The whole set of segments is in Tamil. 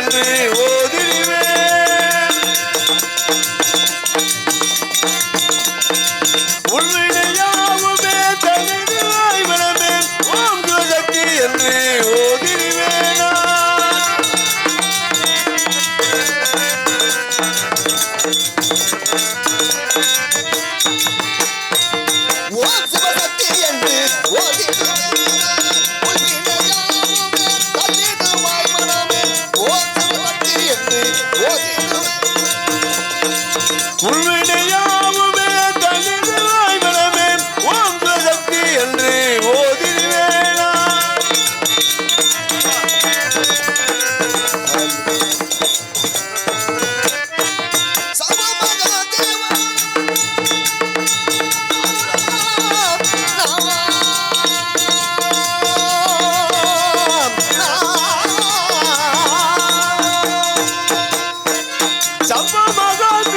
என்று ஓதிரிவே 什么马钢？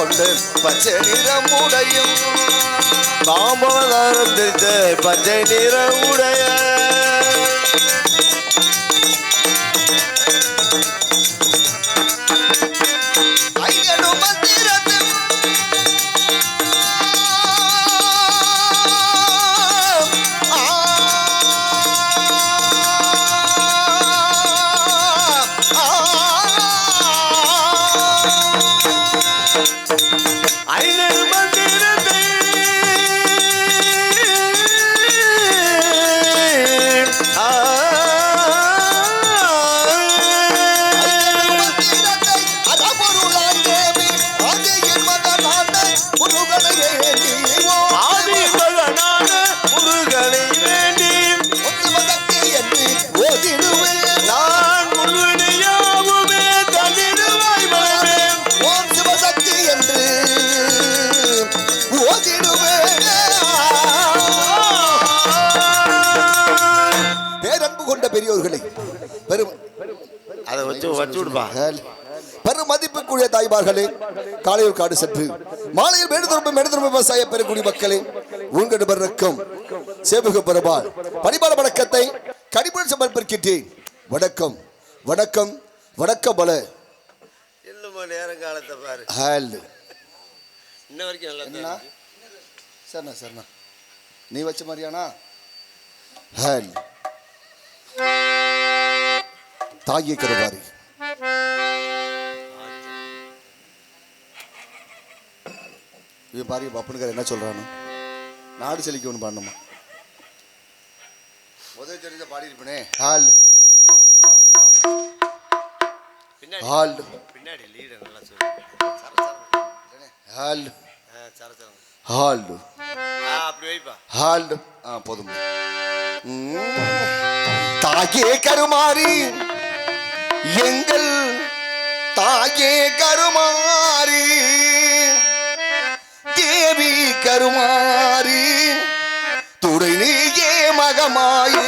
கொண்டு பச்சை நிறமுடையும் பாம்பவதாரம் தெரிந்த பச்சை நிற உடைய. கொண்ட பெரியோர்களை பெரும் அதை வச்சு வச்சு விடுப்பா. பெரும் மதிப்புக்குரிய தாய்மார்களே காலையூர் காடு சென்று மாலையில் மேடுதொருப்பு மேடுதொருப்பு விவசாய பெருங்குடி மக்களே உங்கள் பிறக்கும் சேவக பெருமாள் பணிபாட வணக்கத்தை கடிபுடன் சமர்ப்பிக்கின்றேன் வணக்கம் வணக்கம் வணக்கம் பல. நேரம் காலத்தை பாரு. ஹேல் இன்ன வரைக்கும் நல்லா சரிண்ணா சரிண்ணா நீ வச்ச மாதிரியானா ஹேல் தாகிய கருவாரி. இவன் பாருங்க பப்பனுக்கார என்ன சொல்றானு? நாடு செழிக்கணும் பாடணுமா முதல் தெரிஞ்ச பாடியிருப்பனே ஹால் ஹால். பின்னாடி. லீடு நல்லா சொல்லு ஹால். ஹால் அப்படி வைப்பா ஹால் ஆ போதும். தாயே கருமாறி எங்கள் தாயே கருமாறி தேவி கருமாறி துறை நீயே மகமாயி.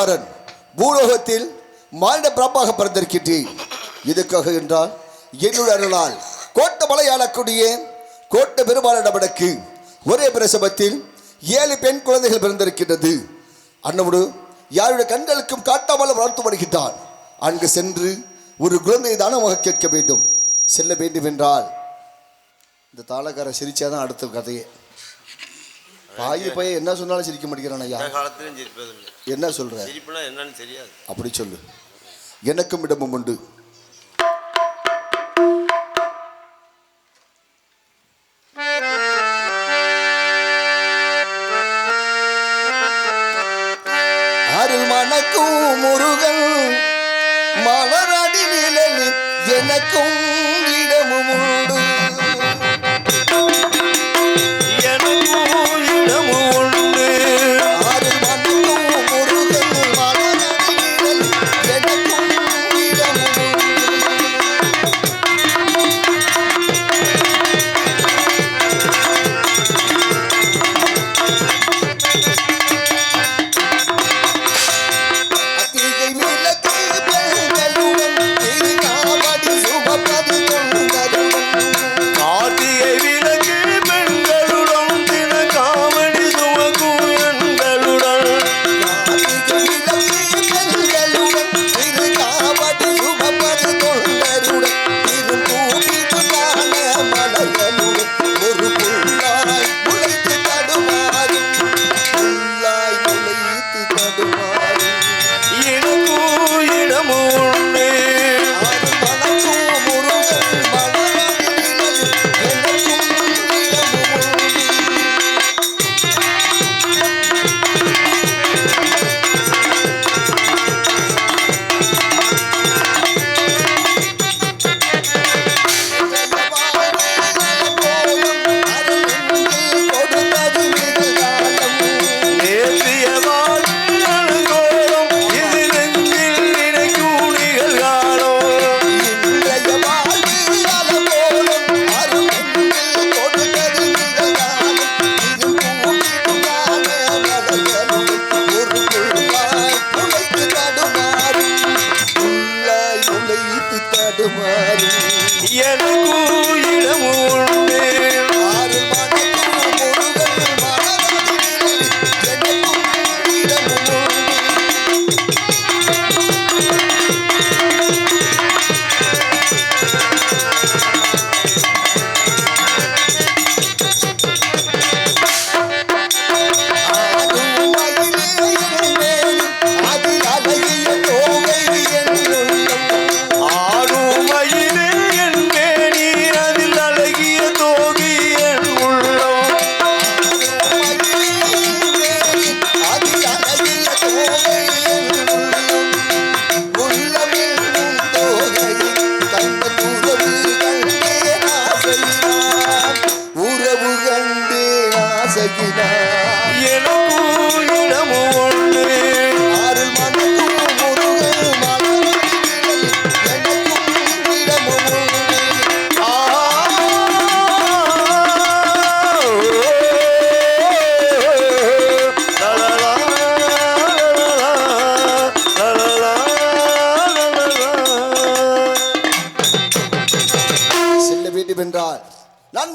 அரிதாரமக்காரன் பூலோகத்தில் மாநில பிறப்பாக பிறந்திருக்கின்றேன். எதுக்காக என்றால் என்னுடைய அருளால் கோட்டை மலையாளக்கூடிய கோட்ட பெருமாளிடமடக்கு ஒரே பிரசவத்தில் ஏழு பெண் குழந்தைகள் பிறந்திருக்கின்றது. அன்னோடு யாருடைய கண்களுக்கும் காட்டாமல் வளர்த்து வருகின்றான். அங்கு சென்று ஒரு குழந்தையை தானமாக கேட்க வேண்டும். செல்ல வேண்டும் என்றால் இந்த தாளக்கார சிரிச்சாதான் அடுத்த கதையே. பாயி பையன் என்ன சொன்னாலும் சிரிக்க மாட்டேங்கிறான் ஐயா. காலத்திலும் சிரிப்பதில்லை. என்ன சொல்ற? சிரிப்புனா என்னன்னு தெரியாது. அப்படி சொல்லு. எனக்கும் இடமும் உண்டு.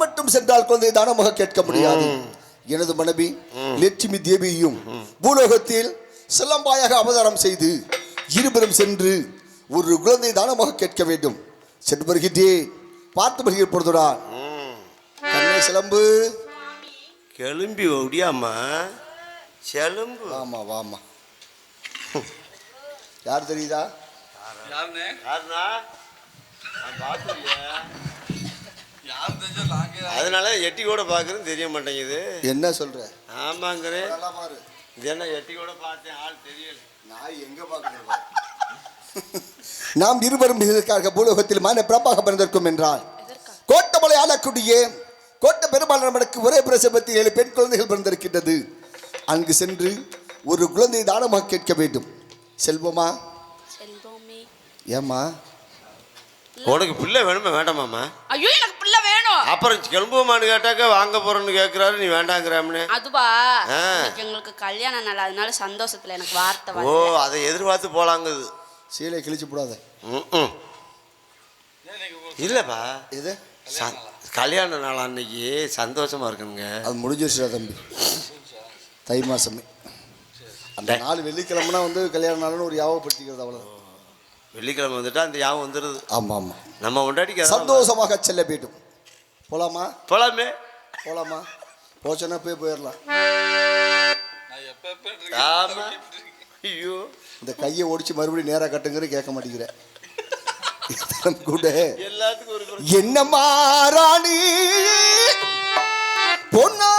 மட்டும் சென்றால் குழந்தை தானமாக கேட்க முடியாது. எனது மனைவி லட்சுமி தேவியும் பூலோகத்தில் சிலம்பாயாக அவதாரம் செய்து இருவரும் சென்று ஒரு குழந்தை தானமாக கேட்க வேண்டும். சென்று வருகின்றேன். பார்த்து வருகிற பொழுதுடா. கண்ணே சிலம்பு. கிளம்பி ஒடியாமா செலும்பு. வாமா வாமா யார் தெரியுதா? யாருண்ணா? நான் பார்த்ததில்லையே. அதனால எட்டி கூட பார்க்குறேன்னு தெரிய மாட்டேங்குது. என்ன சொல்ற? ஆமாங்கிறேன் நல்லா பாரு. இது என்ன எட்டி கூட பார்த்தேன் ஆள் தெரியல. நான் எங்க பார்க்கிறேன் நாம் இருவரும் இதற்காக பூலோகத்தில் மான பிறப்பாக பிறந்திருக்கும் என்றால் கோட்டமலை ஆளக்கூடிய கோட்ட பெருமாள் நமக்கு ஒரே பிரசவத்தில் ஏழு பெண் குழந்தைகள் பிறந்திருக்கின்றது. அங்கு சென்று ஒரு குழந்தை தானமாக கேட்க வேண்டும். செல்வமா? செல்வமே. ஏம்மா? உனக்கு பிள்ளை வேணுமா வேண்டாமாம்மா? ஐயோ எனக்கு அப்புறம் கிளம்புமான்னு கேட்டாக்க வாங்க போறேன்னு கேக்குறாரு. நீ வேண்டாங்கிறாம்னு அதுவா? எங்களுக்கு கல்யாணம் நாள் அதனால சந்தோஷத்துல எனக்கு வார்த்தை ஓ அதை எதிர்பார்த்து போலாங்குது சீலை கிழிச்சு போடாத. இல்லப்பா. இது கல்யாண நாள் அன்னைக்கு? சந்தோஷமா இருக்கணுங்க அது முடிஞ்சிருச்சுடா தம்பி. தை மாசமே. அந்த நாள் வெள்ளிக்கிழமைனா வந்து கல்யாண நாள்னு ஒரு யாவப்படுத்திக்கிறது அவ்வளோ வெள்ளிக்கிழமை வந்துட்டா அந்த யாவும் வந்துடுது ஆமாம் ஆமாம் நம்ம உண்டாடி சந்தோஷமாக செல்ல போயிட்டோம் போலாமா? போலாமே. போலாமா? போச்சுன்னா போய் போயிடலாம் ஆமா. ஐயோ. இந்த கையை ஒடிச்சு மறுபடியும் நேராக கட்டுங்கிற கேட்க மாட்டேங்கிற. கூட எல்லாத்துக்கும் என்ன மாறாணி பொன்னா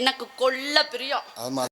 எனக்கு கொள்ள பிரியம். ஆமா.